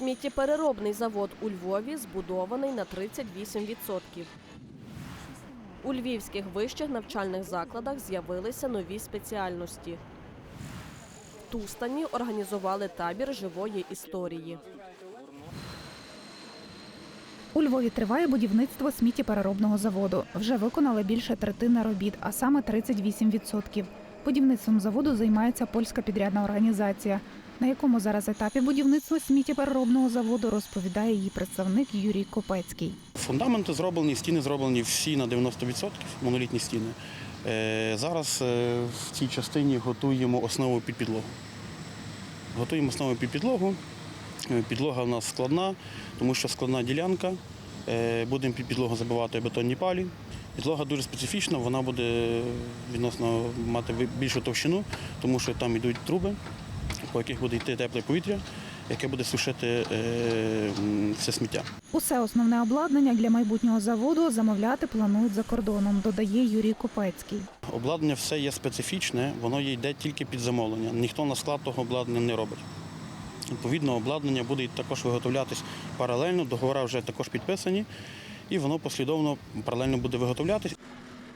Сміттєпереробний завод у Львові збудований на 38%. У львівських вищих навчальних закладах з'явилися нові спеціальності. В Тустані організували табір живої історії. У Львові триває будівництво сміттєпереробного заводу. Вже виконали більше третини робіт, а саме 38%. Будівництвом заводу займається польська підрядна організація. На якому зараз етапі будівництва сміттєпереробного заводу розповідає її представник Юрій Копецький. Фундаменти зроблені, стіни зроблені всі на 90%, монолітні стіни. Е, Зараз е, в цій частині готуємо основу під підлогу. Готуємо основу під підлогу. Е, Підлога в нас складна, тому що складна ділянка. Будемо під підлогу забивати бетонні палі. Підлога дуже специфічна, вона буде відносно мати більшу товщину, тому що там йдуть труби, по яких буде йти тепле повітря, яке буде сушити це сміття. Усе основне обладнання для майбутнього заводу замовляти планують за кордоном, додає Юрій Копецький. Обладнання все є специфічне, воно йде тільки під замовлення. Ніхто на склад того обладнання не робить. Відповідно, обладнання буде також виготовлятись паралельно, договори вже також підписані, і воно послідовно паралельно буде виготовлятись.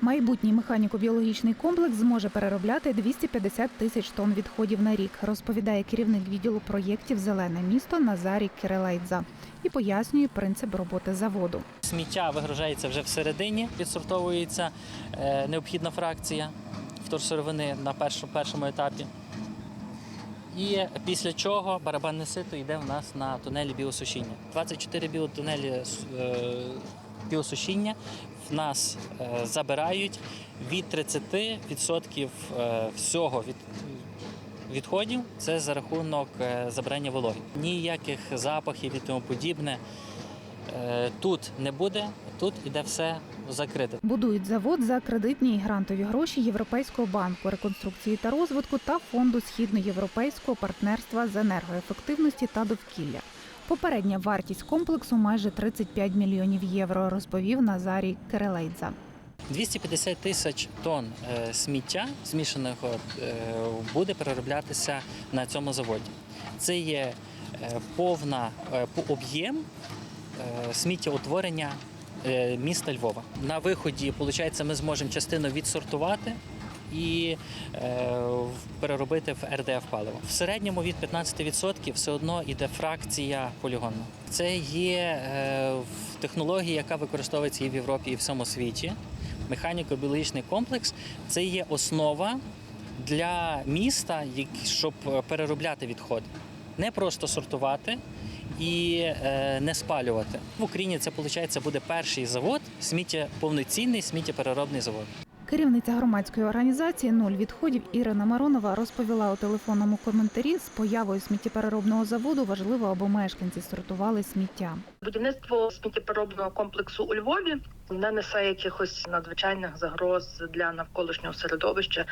Майбутній механіко-біологічний комплекс зможе переробляти 250 тисяч тонн відходів на рік, розповідає керівник відділу проєктів Зелене місто Назарій Кирилайдза і пояснює принцип роботи заводу. Сміття вигружається вже всередині, відсортовується е, необхідна фракція вторсировини на першому, етапі. І після чого барабанне сито йде в нас на тунелі біосушіння. 24 біотунелі біосушіння в нас е, забирають від 30% е, всього від, відходів. Це за рахунок е, забрання вологи. Ніяких запахів і тому подібне тут не буде, тут іде все закрите. Будують завод за кредитні і грантові гроші Європейського банку реконструкції та розвитку та фонду східноєвропейського партнерства з енергоефективності та довкілля. Попередня вартість комплексу майже 35 мільйонів євро, розповів Назарій Кирилейдза. 250 тисяч тонн е, сміття змішаного е, буде перероблятися на цьому заводі. Це є е, повна по об'єм сміттєутворення міста Львова. На виході, виходить, ми зможемо частину відсортувати. І е, переробити в РДФ паливо. В середньому від 15% все одно йде фракція полігонна. Це є е, в технології, яка використовується і в Європі, і в всьому світі механіко-біологічний комплекс це є основа для міста, щоб е, переробляти відходи. Не просто сортувати і е, не спалювати. В Україні це виходить буде перший завод, сміття повноцінний сміттєпереробний завод. Керівниця громадської організації Нуль відходів Ірина Маронова розповіла у телефонному коментарі з появою сміттєпереробного заводу важливо, аби мешканці сортували сміття. Будівництво сміттєпереробного комплексу у Львові не несе якихось надзвичайних загроз для навколишнього середовища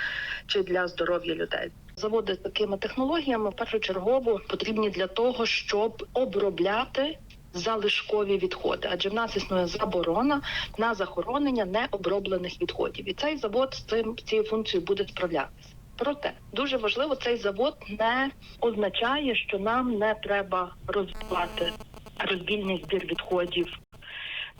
чи для здоров'я людей. Заводи з такими технологіями першочергово потрібні для того, щоб обробляти залишкові відходи, адже в нас існує заборона на захоронення необроблених відходів, і цей завод з цим цією функцією буде справлятися. Проте дуже важливо, цей завод не означає, що нам не треба розвивати роздільний збір відходів.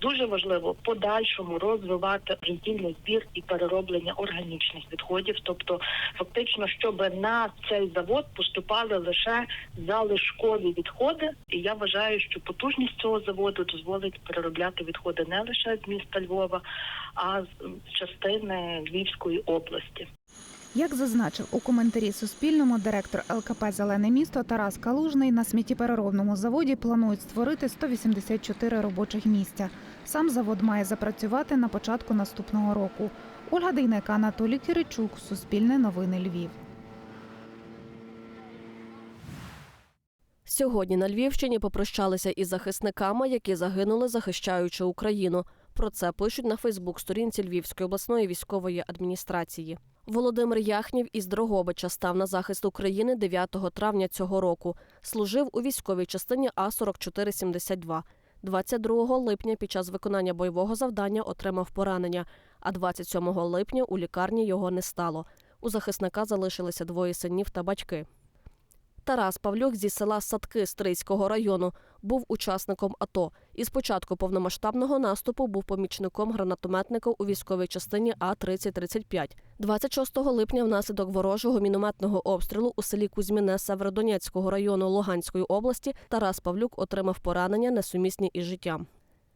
Дуже важливо подальшому розвивати роздільний збір і перероблення органічних відходів, тобто фактично, щоб на цей завод поступали лише залишкові відходи. І я вважаю, що потужність цього заводу дозволить переробляти відходи не лише з міста Львова, а з частини Львівської області. Як зазначив у коментарі Суспільному директор ЛКП Зелене місто Тарас Калужний, на сміттєпереробному заводі планують створити 184 робочих місця. Сам завод має запрацювати на початку наступного року. Ольга Дейнека, Анатолій Киричук, Суспільне новини Львів. Сьогодні на Львівщині попрощалися із захисниками, які загинули, захищаючи Україну. Про це пишуть на Фейсбук-сторінці Львівської обласної військової адміністрації. Володимир Яхнів із Дрогобича став на захист України 9 травня цього року. Служив у військовій частині А 4472 22 липня під час виконання бойового завдання отримав поранення, а 27 липня у лікарні його не стало. У захисника залишилися двоє синів та батьки. Тарас Павлюк зі села Садки Стрийського району був учасником АТО і з початку повномасштабного наступу був помічником гранатометника у військовій частині А 3035 26 липня внаслідок ворожого мінометного обстрілу у селі Кузьміне Северодонецького району Луганської області Тарас Павлюк отримав поранення несумісні із життям.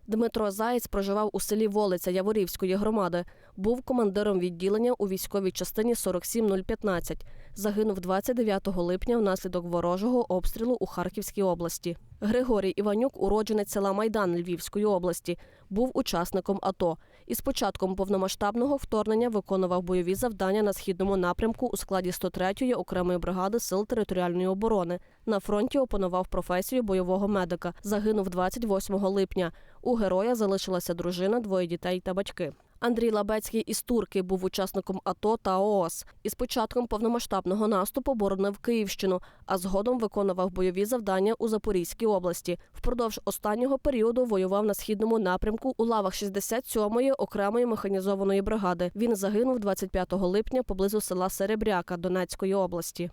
Дмитро Заєць проживав у селі Волиця Яворівської громади. Був командиром відділення у військовій частині 47015. Загинув 29 липня внаслідок ворожого обстрілу у Харківській області. Григорій Іванюк, уродженець села Майдан Львівської області, був учасником АТО і з початком повномасштабного вторгнення виконував бойові завдання на східному напрямку у складі 103-ї окремої бригади сил територіальної оборони. На фронті опанував професію бойового медика. Загинув 28 липня. У героя залишилася дружина, двоє дітей та батьки. Андрій Лабецький із Турки був учасником АТО та ООС. І з початком повномасштабного наступу боронив Київщину, а згодом виконував бойові завдання у Запорізькій області. Впродовж останнього періоду воював на східному напрямку у лавах 67-ї окремої механізованої бригади. Він загинув 25 липня поблизу села Серебряка Донецької області.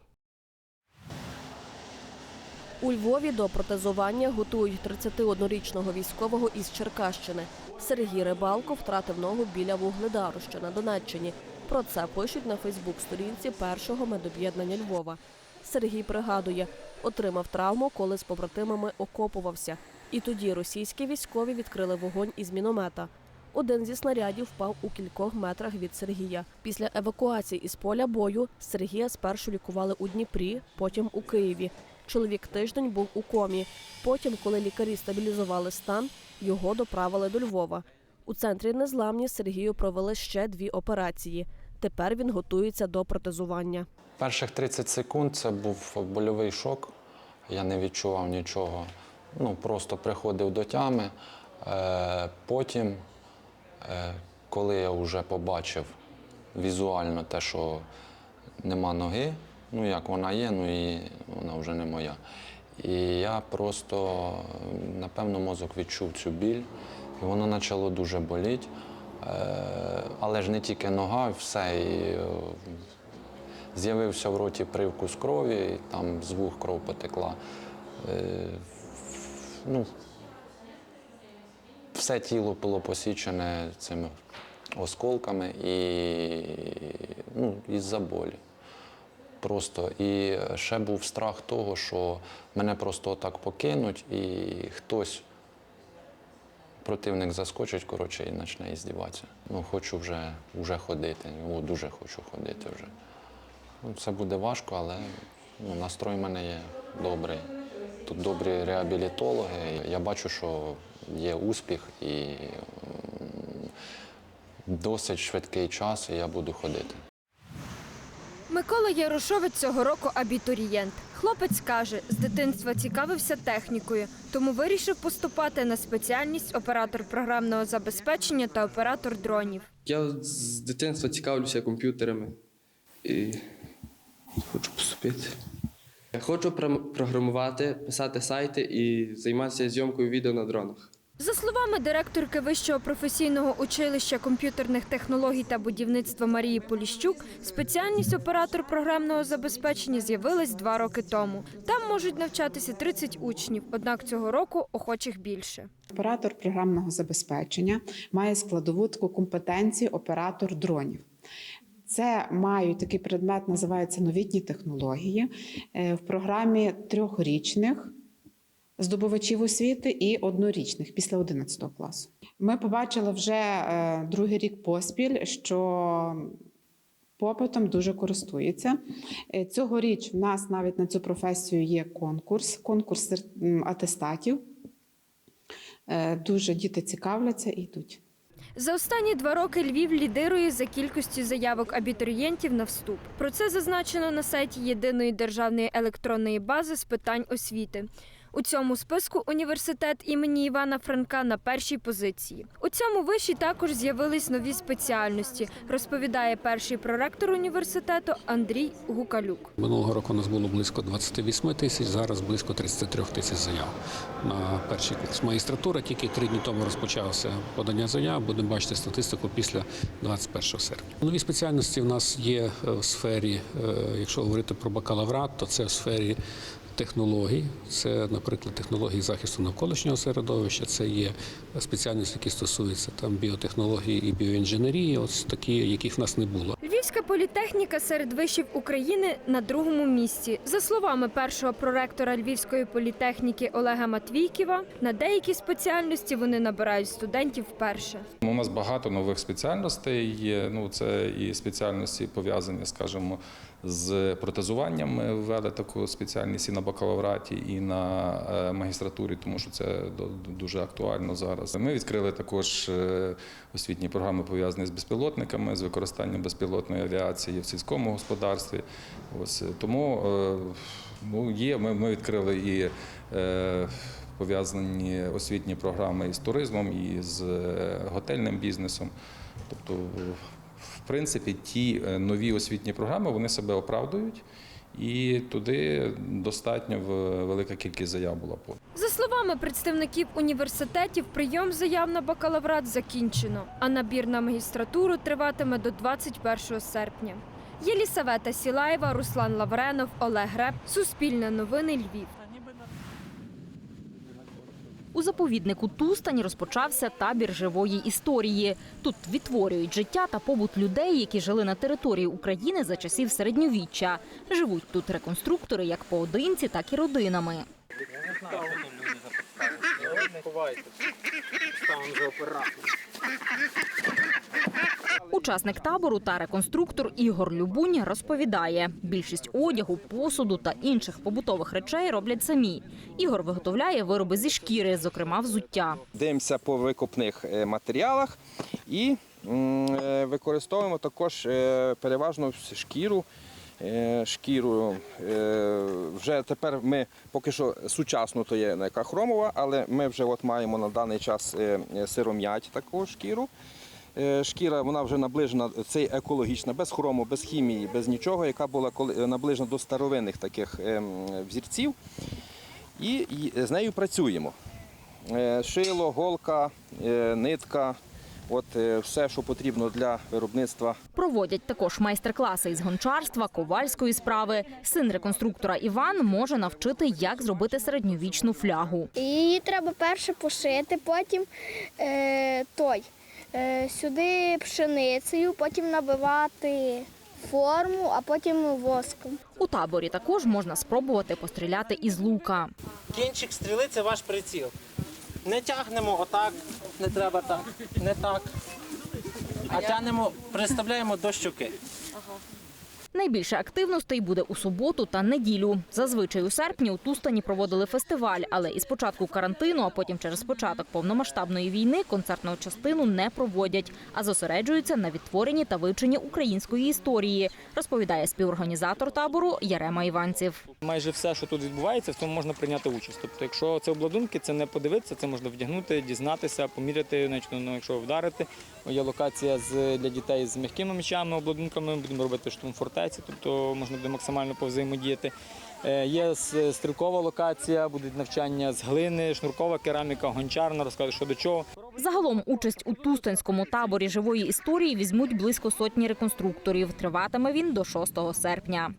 У Львові до протезування готують 31-річного військового із Черкащини. Сергій Рибалко втратив ногу біля Вугледару, що на Донеччині. Про це пишуть на Фейсбук-сторінці першого медоб'єднання Львова. Сергій пригадує, отримав травму, коли з побратимами окопувався. І тоді російські військові відкрили вогонь із міномета. Один зі снарядів впав у кількох метрах від Сергія. Після евакуації із поля бою Сергія спершу лікували у Дніпрі, потім у Києві. Чоловік тиждень був у комі. Потім, коли лікарі стабілізували стан, його доправили до Львова. У центрі незламні Сергію провели ще дві операції. Тепер він готується до протезування. Перших 30 секунд це був больовий шок. Я не відчував нічого. Ну, просто приходив до тями. Е, Потім, е, коли я вже побачив візуально те, що нема ноги, ну як вона є, ну і вона вже не моя. І я просто, напевно, мозок відчув цю біль, і воно почало дуже боліти. Е, Але ж не тільки нога, все. І, е, З'явився в роті привкус крові, і там з вух кров потекла. Е, ну, все тіло було посічене цими осколками і ну, із-за болі. Просто і ще був страх того, що мене просто отак покинуть, і хтось, противник заскочить, коротше, і почне іздіватися. Ну, хочу вже, вже ходити. О, дуже хочу ходити вже. Ну, Це буде важко, але ну, настрой в мене є добрий. Тут добрі реабілітологи. Я бачу, що є успіх і досить швидкий час, і я буду ходити. Микола Ярошовець цього року абітурієнт. Хлопець каже, з дитинства цікавився технікою, тому вирішив поступати на спеціальність оператор програмного забезпечення та оператор дронів. Я з дитинства цікавлюся комп'ютерами і хочу поступити. Я хочу програмувати, писати сайти і займатися зйомкою відео на дронах. За словами директорки Вищого професійного училища комп'ютерних технологій та будівництва Марії Поліщук, спеціальність оператор програмного забезпечення з'явилась два роки тому. Там можуть навчатися 30 учнів, однак цього року охочих більше. Оператор програмного забезпечення має складову таку компетенцію оператор дронів. Це мають такий предмет, називається новітні технології е, в програмі трьохрічних здобувачів освіти і однорічних після 11 класу. Ми побачили вже е, другий рік поспіль, що попитом дуже користується. Е, Цьогоріч в нас навіть на цю професію є конкурс, конкурс атестатів. Е, Дуже діти цікавляться і йдуть. За останні два роки Львів лідирує за кількістю заявок абітурієнтів на вступ. Про це зазначено на сайті єдиної державної електронної бази з питань освіти. У цьому списку університет імені Івана Франка на першій позиції. У цьому виші також з'явились нові спеціальності, розповідає перший проректор університету Андрій Гукалюк. Минулого року у нас було близько 28 тисяч, зараз близько 33 тисяч заяв на перший курс. Магістратура тільки три дні тому розпочався подання заяв. Будемо бачити статистику після 21 серпня. Нові спеціальності в нас є е, в сфері, е, якщо говорити про бакалаврат, то це в сфері. Технологій, це, наприклад, технології захисту навколишнього середовища, це є спеціальності, які стосуються там біотехнології і біоінженерії, ось такі, яких в нас не було. Львівська політехніка серед вишів України на другому місці. За словами першого проректора Львівської політехніки Олега Матвійківа, на деякі спеціальності вони набирають студентів вперше. У нас багато нових спеціальностей є. Ну, це і спеціальності пов'язані, скажімо, з протезуванням. Ми ввели таку спеціальність і на бакалавраті, і на е, магістратурі, тому що це дуже актуально зараз. Ми відкрили також е, освітні програми, пов'язані з безпілотниками, з використанням безпілотної авіації в сільському господарстві. Ось е, тому ну, є. Ми, ми відкрили і. пов'язані освітні програми із туризмом, і з готельним бізнесом. Тобто, в принципі, ті е, нові освітні програми вони себе оправдують, і туди достатньо велика кількість заяв була подана. За словами представників університетів, прийом заяв на бакалаврат закінчено, а набір на магістратуру триватиме до 21 серпня. Єлісавета Сілаєва, Руслан Лавренов, Олег Греб. Суспільне новини Львів. У заповіднику Тустань розпочався табір живої історії. Тут відтворюють життя та побут людей, які жили на території України за часів середньовіччя. Живуть тут реконструктори як поодинці, так і родинами. Учасник табору та реконструктор Ігор Любунь розповідає, більшість одягу, посуду та інших побутових речей роблять самі. Ігор виготовляє вироби зі шкіри, зокрема взуття. Дивимося по викопних е, матеріалах і е, використовуємо також е, переважно шкіру. Шкіру вже тепер ми поки що сучасно то є яка хромова, але ми вже от маємо на даний час сиром'ять таку шкіру. Е, Шкіра вона вже наближена, це екологічна, без хрому, без хімії, без нічого, яка була коли- наближена до старовинних таких ем, взірців. І, з нею працюємо. Е, Шило, голка, е, нитка, от е, все, що потрібно для виробництва Проводять також майстер-класи із гончарства, ковальської справи. Син реконструктора Іван може навчити, як зробити середньовічну флягу. Її треба перше пошити, потім е, той, е, сюди пшеницею, потім набивати форму, а потім воском. У таборі також можна спробувати постріляти із лука. Кінчик стріли це ваш приціл. Не тягнемо отак, не треба так, не так. А тягнемо, приставляємо до щуки. Найбільше активностей буде у суботу та неділю. Зазвичай у серпні у Тустані проводили фестиваль, але із початку карантину, а потім через початок повномасштабної війни концертну частину не проводять, а зосереджуються на відтворенні та вивченні української історії, розповідає співорганізатор табору Ярема Іванців. Майже все, що тут відбувається, в цьому можна прийняти участь. Тобто, якщо це обладунки, це не подивитися, це можна вдягнути, дізнатися, поміряти, значить, ну, якщо вдарити. Є локація для дітей з м'якими м'ячами, обладунками, будемо робити штурм фортеці, тобто можна буде максимально повзаємодіяти. Е, Є стрілкова локація, будуть навчання з глини, шнуркова кераміка, гончарна, розкаже, що до чого. Загалом участь у Тустанському таборі живої історії візьмуть близько сотні реконструкторів. Триватиме він до 6 серпня.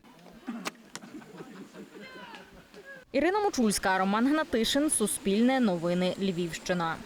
Ірина Мочульська, Роман Гнатишин, Суспільне новини Львівщина.